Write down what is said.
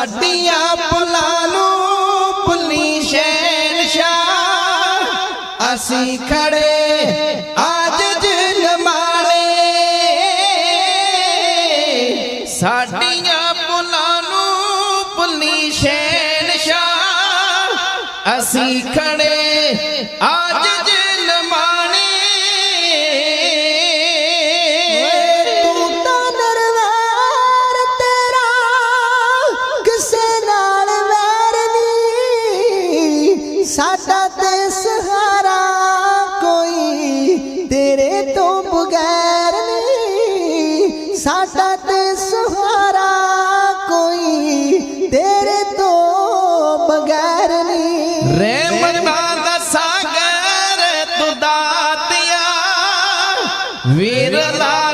ਸਾਡੀਆਂ ਪੁਲਾਂ ਨੂੰ ਪੁੱਲੀ ਸ਼ਹਿਨਸ਼ਾਹ। ਅਸੀਂ ਖੜੇ ਅੱਜ ਜਨਮਾਣੇ ਸਾਡੀਆਂ ਪੁਲਾਂ ਨੂੰ ਪੁੱਲੀ ਸ਼ਹਿਨਸ਼ਾਹ। ਅਸੀਂ ਖੜੇ ਅੱਜ ਸਾਡਾ ਤੇ ਸਹਾਰਾ ਕੋਈ ਤੇਰੇ ਤੋਂ ਬਗੈਰ ਨਹੀਂ। ਸਾਡਾ ਤੇ ਸਹਾਰਾ ਕੋਈ ਤੇਰੇ ਤੋਂ ਬਗੈਰ ਨਹੀਂ। ਰਹਿਮਤ ਦਾ ਸਾਗਰ, ਤੂੰ ਦਾਤਿਆ। ਵੀਰ ਦਾ